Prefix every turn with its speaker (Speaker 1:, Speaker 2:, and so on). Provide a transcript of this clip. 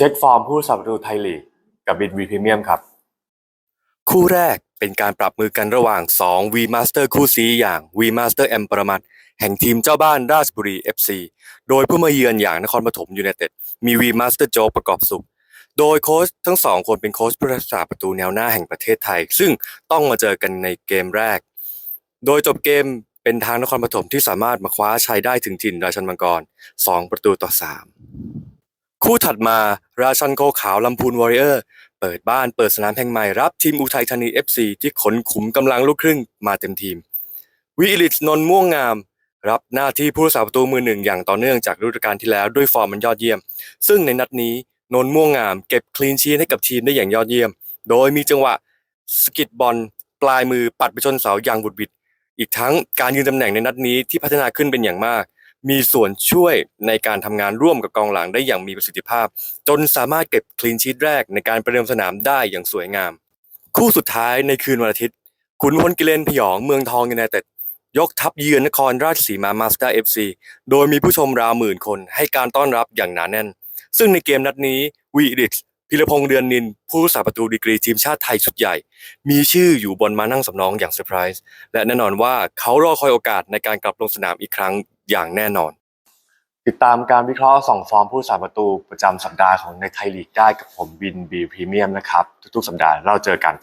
Speaker 1: ช็คฟอร์มผู้สับประตูไทยลีกกับบินวีพรีเมียมครับ คู่แรกเป็นการปรับมือกันระหว่าง 2 V Master คู่ซีอย่าง V Master แอมปรมัตถ์แห่งทีมเจ้าบ้านราชบุรี FC โดยผู้มาเยือนอย่างนครปฐมยูไนเต็ดมี V Master โจประกอบสุข โดยโค้ชทั้งสองคนเป็นโค้ชผู้รักษาประตูแนวหน้าแห่งประเทศไทย ซึ่งต้องมาเจอกันในเกมแรก โดยจบเกมเป็นทางนครปฐมที่สามารถมาคว้าชัยได้ถึงถิ่นราชันมังกร 2 ประตูต่อ 3 คู่ถัดมาราชันโคขาวลำพูนวอริเออร์เปิดบ้านเปิดสนามแห่งใหม่รับทีมอุทัยธานี FC ที่ขนขุมกำลังลูกครึ่งมาเต็มทีม วิอิลิตนน์ม่วงงาม รับหน้าที่ผู้รักษาประตูมือหนึ่งอย่างต่อเนื่องจากฤดูกาลที่แล้วด้วยฟอร์มมันยอดเยี่ยม ซึ่งในนัดนี้นน์ม่วงงามเก็บคลีนชีทให้กับทีมได้อย่างยอดเยี่ยม โดยมีจังหวะสกิดบอลปลายมือปัดไปชนเสาอย่างบุดบิด อีกทั้งการยืนตำแหน่งในนัดนี้ที่พัฒนาขึ้นเป็นอย่างมาก มีส่วนช่วยในการทำงานร่วมกับกองหลังได้อย่างมีประสิทธิภาพ จนสามารถเก็บคลีนชีทแรกในการประเดิมสนามได้อย่างสวยงาม คู่สุดท้ายในคืนวันอาทิตย์ขุนพลกิเลนพยองเมืองทองยูไนเต็ดยกทัพเยือนนครราชสีมามาสเตอร์เอฟซีโดยมีผู้ชมราวหมื่นคนให้การต้อนรับอย่างหนาแน่น ซึ่งในเกมนัดนี้วีดิตพิรพงษ์เดือนนิน ผู้รักษาประตูดีกรีทีมชาติไทยชุดใหญ่ มีชื่ออยู่บนมานั่งสำรองอย่างเซอร์ไพรส์และแน่นอนว่าเขารอคอยโอกาสในการกลับลงสนามอีกครั้ง อย่างแน่นอน ติดตามการวิเคราะห์สองฟอร์มผู้รักษาประตูประจำสัปดาห์ของในไทยลีกได้กับผมบินบีพรีเมียมนะครับ ทุกๆ สัปดาห์เราเจอกัน